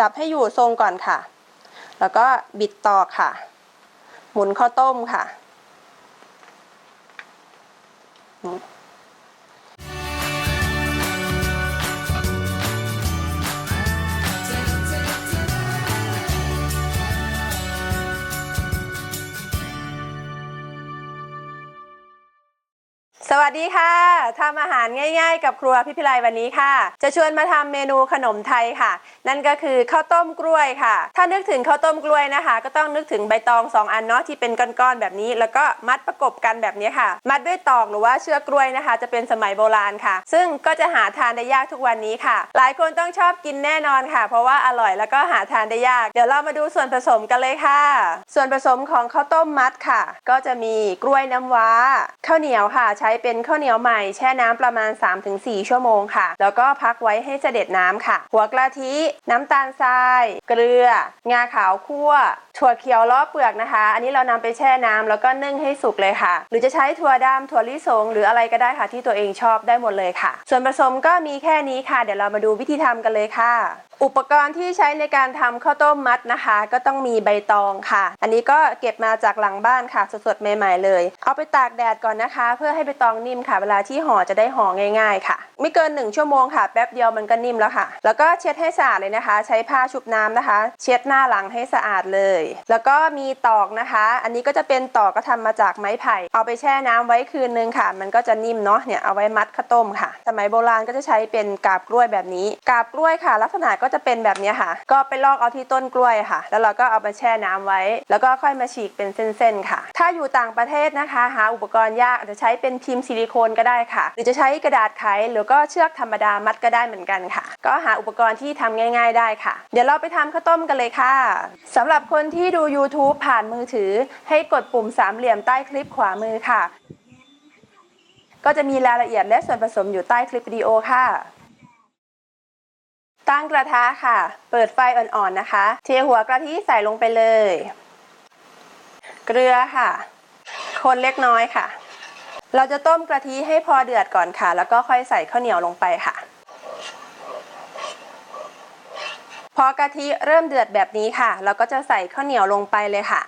จับให้อยู่ทรงก่อนค่ะ แล้วก็บิดต่อค่ะ หมุนข้าวต้มค่ะ สวัสดีค่ะทำอาหารง่าย ๆ กับครัวพิพิไลวันนี้ค่ะ จะชวนมาทำเมนูขนมไทยค่ะ นั่นก็คือข้าวต้มกล้วยค่ะ ถ้านึกถึงข้าวต้มกล้วยนะคะ ก็ต้องนึกถึงใบตองสองอันเนาะที่เป็นก้อนๆแบบนี้ แล้วก็มัดประกบกันแบบนี้ค่ะ มัดด้วยตอกหรือว่าเชือกกล้วยนะคะ จะเป็นสมัยโบราณค่ะ ซึ่งก็จะหาทานได้ยากทุกวันนี้ค่ะ หลายคนต้องชอบกินแน่นอนค่ะ เพราะว่าอร่อยแล้วก็หาทานได้ยาก เดี๋ยวเรามาดูส่วนผสมกันเลยค่ะ ส่วนผสมของข้าวต้มมัดค่ะ ก็จะมีกล้วยน้ำว้าข้าวเหนียวค่ะใช้เป็นข้าวเหนียวใหม่แช่น้ำประมาณ 3-4 ชั่วโมงค่ะ แล้วก็พักไว้ให้เสด็จน้ำค่ะ หัวกะทิ น้ำตาลทราย เกลือ งาขาวคั่ว ถั่วเขียวล้อเปลือกนะคะ อันนี้เรานำไปแช่น้ำแล้วก็นึ่งให้สุกเลยค่ะ หรือจะใช้ถั่วดำถั่วลิสง หรืออะไรก็ได้ค่ะที่ตัวเองชอบได้หมดเลยค่ะ ส่วนผสมก็มีแค่นี้ค่ะ เดี๋ยวเรามาดูวิธีทำกันเลยค่ะ อุปกรณ์ที่ใช้ในการทำข้าวต้มมัดนะคะ ก็ต้องมีใบตองค่ะ อันนี้ก็เก็บมาจากหลังบ้านค่ะสดๆใหม่ๆเลย เอาไปตากแดดก่อนนะคะ เพื่อให้ใบตองนิ่มค่ะ เวลาที่ห่อจะได้ห่อง่าย ๆ ค่ะ ไม่เกิน 1 ชั่วโมงค่ะ แป๊บเดียวมันก็นิ่มแล้วค่ะ แล้วก็เช็ดให้สะอาดเลยนะคะ ใช้ผ้าชุบน้ำนะคะ เช็ดหน้าหลังให้สะอาดเลย แล้วก็มีตอกนะคะ อันนี้ก็จะเป็นตอกก็ทำมาจากไม้ไผ่ เอาไปแช่น้ำไว้คืนนึงค่ะ มันก็จะนิ่มเนาะเนี่ยเอาไว้มัดข้าวต้มค่ะ สมัยโบราณก็จะใช้เป็นกาบกล้วยแบบนี้ กาบกล้วยค่ะ ลักษณะก็จะเป็นแบบนี้ค่ะ ก็ไปลอกเอาที่ต้นกล้วยค่ะ แล้วเราก็เอามาแช่น้ำไว้ แล้วก็ค่อยมาฉีกเป็นเส้นๆค่ะ ถ้าอยู่ต่างประเทศนะคะหาอุปกรณ์ยากอาจจะใช้เป็นพิมพ์ซิลิโคนก็ได้ค่ะ หรือจะใช้กระดาษไขหรือก็เชือกธรรมดามัดก็ได้เหมือนกันค่ะ ก็หาอุปกรณ์ที่ทำง่าย ๆได้ค่ะ เดี๋ยวเราไปทำข้าวต้มกันเลยค่ะสำหรับคนที่ดู YouTube ผ่านมือถือ ให้กดปุ่มสามเหลี่ยมใต้คลิปขวามือค่ะ ก็จะมีรายละเอียดและส่วนผสมอยู่ใต้คลิปวิดีโอค่ะ ตั้งกระทะค่ะ เปิดไฟอ่อนๆนะคะ เทหัวกะทิใส่ลงไปเลย เกลือค่ะ คนเล็กน้อยค่ะ เราจะต้มกะทิให้พอเดือดก่อนค่ะ แล้วก็ค่อยใส่ข้าวเหนียวลงไปค่ะ พอกะทิเริ่มเดือดแบบนี้ค่ะ เราก็จะใส่ข้าวเหนียวลงไปเลยค่ะ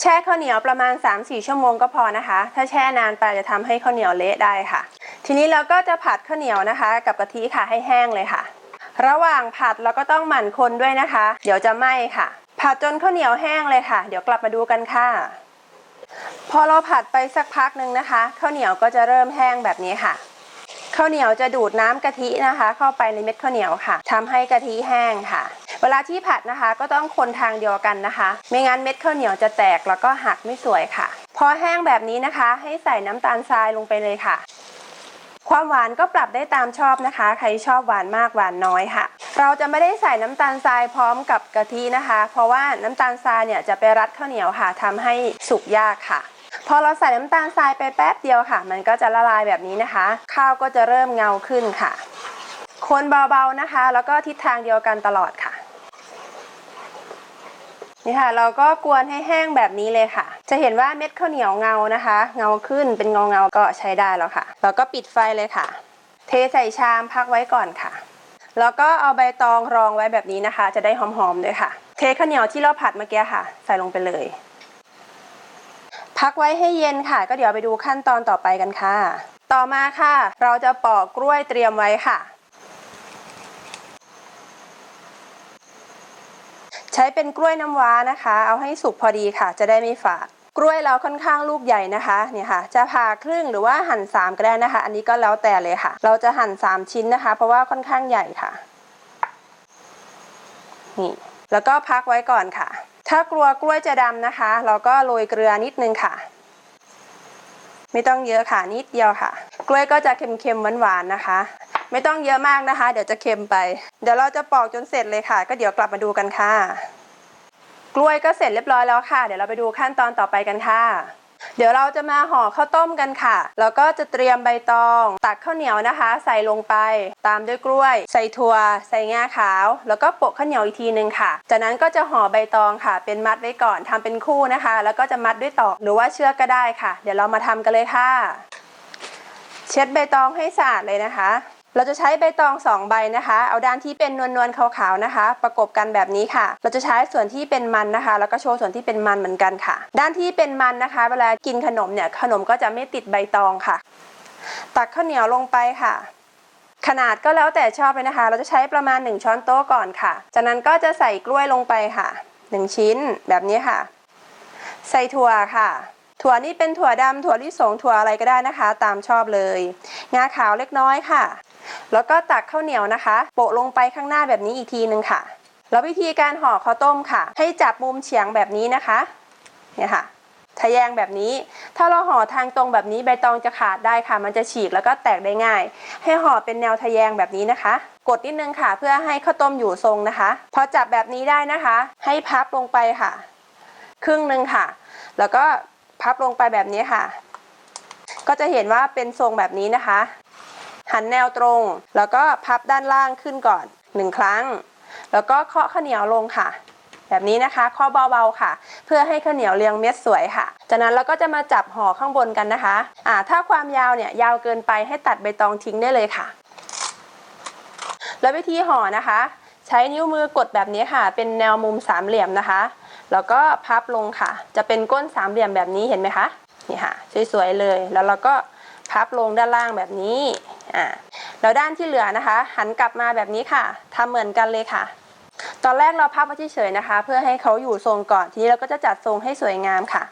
แช่ข้าวเหนียวประมาณ 3-4 ชั่วโมงก็พอนะคะ ถ้าแช่นานไปจะทำให้ข้าวเหนียวเละได้ค่ะ ทีนี้เราก็จะผัดข้าวเหนียวนะคะ กับกะทิค่ะให้แห้งเลยค่ะ ระหว่างผัดเราก็ต้องหมั่นคนด้วยนะคะ เดี๋ยวจะไหม้ค่ะ ผัดจนข้าวเหนียวแห้งเลยค่ะ เดี๋ยวกลับมาดูกันค่ะ พอเราผัดไปสักพักหนึ่งนะคะข้าวเหนียวก็จะเริ่มแห้งแบบนี้ค่ะข้าวเหนียวจะดูดน้ำกะทินะคะ เข้าไปในเม็ดข้าวเหนียวค่ะทำให้กะทิแห้งค่ะ เวลาที่ผัดนะคะก็ต้องคนทางเดียวกันนะคะ ไม่งั้นเม็ดข้าวเหนียวจะแตกแล้วก็หักไม่สวยค่ะ พอแห้งแบบนี้นะคะ ให้ใส่น้ำตาลทรายลงไปเลยค่ะ ความหวานก็ปรับได้ตามชอบนะคะ ใครชอบหวานมากหวานน้อยค่ะ เราจะไม่ได้ใส่น้ำตาลทรายพร้อมกับกะทินะคะ เพราะว่าน้ำตาลทรายเนี่ยจะไปรัดข้าวเหนียวค่ะทำให้สุกยากค่ะพอเราใส่น้ำตาลทรายไปแป๊บเดียวค่ะ มันก็จะละลายแบบนี้นะคะ ข้าวก็จะเริ่มเงาขึ้นค่ะ คนเบาๆนะคะ แล้วก็ทิศทางเดียวกันตลอดค่ะ นี่ค่ะ เราก็กวนให้แห้งแบบนี้เลยค่ะ จะเห็นว่าเม็ดข้าวเหนียวเงานะคะ เงาขึ้นเป็นเงาเงาก็ใช้ได้แล้วค่ะ แล้วก็ปิดไฟเลยค่ะ เทใส่ชามพักไว้ก่อนค่ะ แล้วก็เอาใบตองรองไว้แบบนี้นะคะ จะได้หอมๆด้วยค่ะ เทข้าวเหนียวที่เราผัดเมื่อกี้ค่ะ ใส่ลงไปเลย พักไว้ให้เย็นค่ะ ก็เดี๋ยวไปดูขั้นตอนต่อไปกันค่ะ ต่อมาค่ะ เราจะปอกกล้วยเตรียมไว้ค่ะใช้เป็นกล้วยน้ำว้านะคะ เอาให้สุกพอดีค่ะ จะได้ไม่ฝาด กล้วยเราค่อนข้างลูกใหญ่นะคะเนี่ยค่ะ จะผ่าครึ่งหรือว่าหั่นสามก็ได้นะคะ อันนี้ก็แล้วแต่เลยค่ะ เราจะหั่นสามชิ้นนะคะ เพราะว่าค่อนข้างใหญ่ค่ะนี่แล้วก็พักไว้ก่อนค่ะ ถ้ากลัวกล้วยจะดำนะคะ เราก็โรยเกลือนิดนึงค่ะ ไม่ต้องเยอะค่ะนิดเดียวค่ะ กล้วยก็จะเค็มๆหวานๆนะคะ ไม่ต้องเยอะมากนะคะ เดี๋ยวจะเค็มไป เดี๋ยวเราจะปอกจนเสร็จเลยค่ะ ก็เดี๋ยวกลับมาดูกันค่ะ กล้วยก็เสร็จเรียบร้อยแล้วค่ะ เดี๋ยวเราไปดูขั้นตอนต่อไปกันค่ะ เดี๋ยวเราจะมาห่อข้าวต้มกันค่ะ แล้วก็จะเตรียมใบตอง ตักข้าวเหนียวนะคะ ใส่ลงไป ตามด้วยกล้วย ใส่ถั่ว ใส่งาขาว แล้วก็โปะข้าวเหนียวอีกทีนึงค่ะ จากนั้นก็จะห่อใบตองค่ะ เป็นมัดไว้ก่อนทำเป็นคู่นะคะ แล้วก็จะมัดด้วยตอกหรือว่าเชือกก็ได้ค่ะ เดี๋ยวเรามาทำกันเลยค่ะ เช็ดใบตองให้สะอาดเลยนะคะ เราจะใช้ใบตองสองใบนะคะ เอาด้านที่เป็นนวลๆขาวๆนะคะ ประกบกันแบบนี้ค่ะ เราจะใช้ส่วนที่เป็นมันนะคะ แล้วก็โชว์ส่วนที่เป็นมันเหมือนกันค่ะ ด้านที่เป็นมันนะคะ เวลากินขนมเนี่ยขนมก็จะไม่ติดใบตองค่ะ ตักข้าวเหนียวลงไปค่ะ ขนาดก็แล้วแต่ชอบเลยนะคะ เราจะใช้ประมาณ 1 ช้อนโต๊ะก่อนค่ะ จากนั้นก็จะใส่กล้วยลงไปค่ะ 1 ชิ้นแบบนี้ค่ะ ใส่ถั่วค่ะถั่วนี่เป็นถั่วดำถั่วลิสงถั่วอะไรก็ได้นะคะ ตามชอบเลย งาขาวเล็กน้อยค่ะ แล้วก็ตักข้าวเหนียวนะคะ โปะลงไปข้างหน้าแบบนี้อีกทีนึงค่ะ แล้ววิธีการห่อข้าวต้มค่ะ ให้จับมุมเฉียงแบบนี้นะคะ เนี่ยค่ะทะแยงแบบนี้ ถ้าเราห่อทางตรงแบบนี้ใบตองจะขาดได้ค่ะ มันจะฉีกแล้วก็แตกได้ง่าย ให้ห่อเป็นแนวทะแยงแบบนี้นะคะ กดนิดนึงค่ะ เพื่อให้ข้าวต้มอยู่ทรงนะคะ พอจับแบบนี้ได้นะคะ ให้พับลงไปค่ะ ครึ่งหนึ่งค่ะ แล้วก็พับลงไปแบบนี้ค่ะ ก็จะเห็นว่าเป็นทรงแบบนี้นะคะ หันแนวตรง แล้วก็พับด้านล่างขึ้นก่อนหนึ่งครั้ง แล้วก็เคาะข้าวเหนียวลงค่ะ แบบนี้นะคะเคาะเบาๆค่ะ เพื่อให้ข้าวเหนียวเรียงเม็ดสวยค่ะ จากนั้นเราก็จะมาจับห่อข้างบนกันนะคะอ่าถ้าความยาวเนี่ยยาวเกินไปให้ตัดใบตองทิ้งได้เลยค่ะ แล้ววิธีห่อนะคะ ใช้นิ้วมือกดแบบนี้ค่ะ เป็นแนวมุมสามเหลี่ยมนะคะ แล้วก็พับลงค่ะ จะเป็นก้นสามเหลี่ยมแบบนี้เห็นไหมคะนี่ค่ะสวยๆเลยแล้วเราก็พับลงด้านล่างแบบนี้ อ่าแล้วด้านที่เหลือนะคะ หันกลับมาแบบนี้ค่ะทำเหมือนกันเลยค่ะ ตอนแรกเราพับไว้เฉยๆนะคะ เพื่อให้เขาอยู่ทรงก่อนทีนี้เราก็จะจัดทรงให้สวยงามค่ะ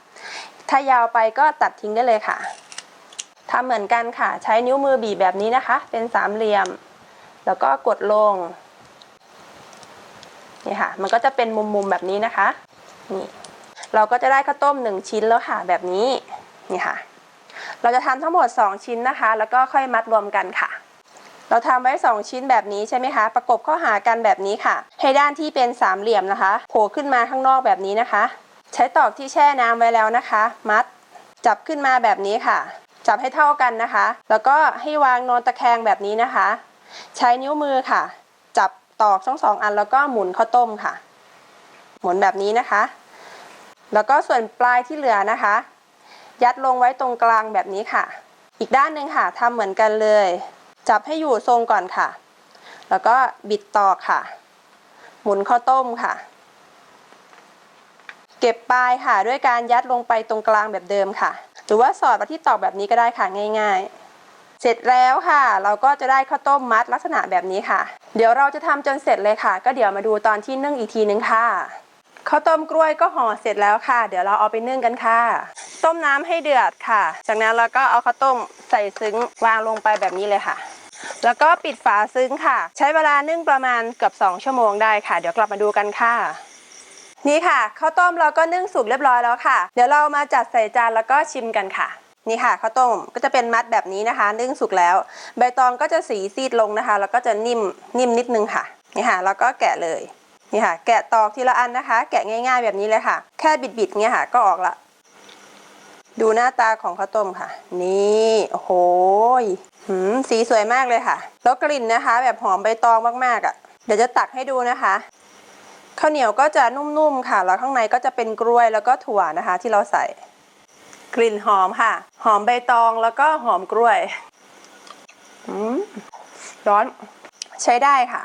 ถ้ายาวไปก็ตัดทิ้งได้เลยค่ะทำเหมือนกันค่ะ ใช้นิ้วมือบีบแบบนี้นะคะ เป็นสามเหลี่ยม แล้วก็กดลงนี่ค่ะ มันก็จะเป็นมุมๆแบบนี้นะคะนี่เราก็จะได้ข้าวต้มหนึ่งชิ้นแล้วค่ะแบบนี้นี่ค่ะ เราจะทำทั้งหมด 2 ชิ้นนะคะ แล้วก็ค่อยมัดรวมกันค่ะ เราทำไว้ 2 ชิ้นแบบนี้ใช่ไหมคะ ประกบเข้าหากันแบบนี้ค่ะ ให้ด้านที่เป็นสามเหลี่ยมนะคะโผล่ขึ้นมาข้างนอกแบบนี้นะคะ ใช้ตอกที่แช่น้ำไว้แล้วนะคะ มัดจับขึ้นมาแบบนี้ค่ะ จับให้เท่ากันนะคะ แล้วก็ให้วางนอนตะแคงแบบนี้นะคะ ใช้นิ้วมือค่ะ จับตอกทั้งสองอันแล้วก็หมุนข้าวต้มค่ะ หมุนแบบนี้นะคะ แล้วก็ส่วนปลายที่เหลือนะคะ ยัดลงไว้ตรงกลางแบบนี้ค่ะ อีกด้านหนึ่งค่ะทำเหมือนกันเลย จับให้อยู่ทรงก่อนค่ะ แล้วก็บิดตอกค่ะ หมุนข้าวต้มค่ะ เก็บปลายค่ะด้วยการยัดลงไปตรงกลางแบบเดิมค่ะ หรือว่าสอดมาที่ตอกแบบนี้ก็ได้ค่ะง่าย ๆเสร็จแล้วค่ะ เราก็จะได้ข้าวต้มมัดลักษณะแบบนี้ค่ะ เดี๋ยวเราจะทำจนเสร็จเลยค่ะ ก็เดี๋ยวมาดูตอนที่นึ่งอีกทีนึงค่ะข้าวต้มกล้วยก็ห่อเสร็จแล้วค่ะ เดี๋ยวเราเอาไปนึ่งกันค่ะ ต้มน้ำให้เดือดค่ะ จากนั้นเราก็เอาข้าวต้มใส่ซึ้งวางลงไปแบบนี้เลยค่ะ แล้วก็ปิดฝาซึ้งค่ะ ใช้เวลานึ่งประมาณเกือบ2 ชั่วโมงได้ค่ะ เดี๋ยวกลับมาดูกันค่ะ นี่ค่ะข้าวต้มเราก็นึ่งสุกเรียบร้อยแล้วค่ะ เดี๋ยวเรามาจัดใส่จานแล้วก็ชิมกันค่ะนี่ค่ะข้าวต้มก็จะเป็นมัดแบบนี้นะคะ นึ่งสุกแล้ว ใบตองก็จะสีซีดลงนะคะ แล้วก็จะนิ่มนิ่มนิดนึงค่ะนี่ค่ะแล้วก็แกะเลยนี่ค่ะ แกะตอกทีละอันนะคะ แกะง่าย ๆแบบนี้เลยค่ะ แค่บิดๆเงี้ยค่ะ ก็ออกละ ดูหน้าตาของข้าวต้มค่ะ นี่โอ้โหยหืมสีสวยมากเลยค่ะ แล้วกลิ่นนะคะ แบบหอมใบตองมากๆอะ เดี๋ยวจะตักให้ดูนะคะข้าวเหนียวก็จะนุ่มๆค่ะ แล้วข้างในก็จะเป็นกล้วยแล้วก็ถั่วนะคะ ที่เราใส่ กลิ่นหอมค่ะ หอมใบตองแล้วก็หอมกล้วยอืมร้อนใช้ได้ค่ะ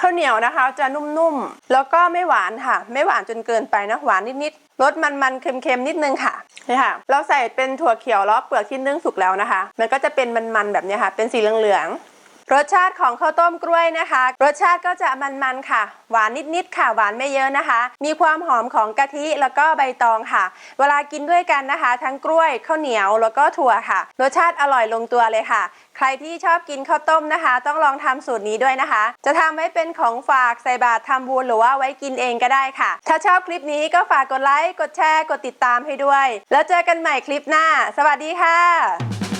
ข้าวเหนียวนะคะจะนุ่มๆ แล้วก็ไม่หวานค่ะ ไม่หวานจนเกินไปนะ หวานนิดๆ รสมันๆเค็มๆนิดนึงค่ะนี่ค่ะ เราใส่เป็นถั่วเขียวแล้วเปลือกที่นึ่งสุกแล้วนะคะ มันก็จะเป็นมันๆแบบนี้ค่ะ เป็นสีเหลืองๆ รสชาติของข้าวต้มกล้วยนะคะ รสชาติก็จะมันๆค่ะ หวานนิดๆค่ะ หวานไม่เยอะนะคะ มีความหอมของกะทิแล้วก็ใบตองค่ะ เวลากินด้วยกันนะคะ ทั้งกล้วยข้าวเหนียวแล้วก็ถั่วค่ะ รสชาติอร่อยลงตัวเลยค่ะ ใครที่ชอบกินข้าวต้มนะคะ ต้องลองทำสูตรนี้ด้วยนะคะ จะทำไว้เป็นของฝากใส่บาตรทำบุญหรือว่าไว้กินเองก็ได้ค่ะ ถ้าชอบคลิปนี้ก็ฝากกดไลค์กดแชร์กดติดตามให้ด้วย แล้วเจอกันใหม่คลิปหน้า สวัสดีค่ะ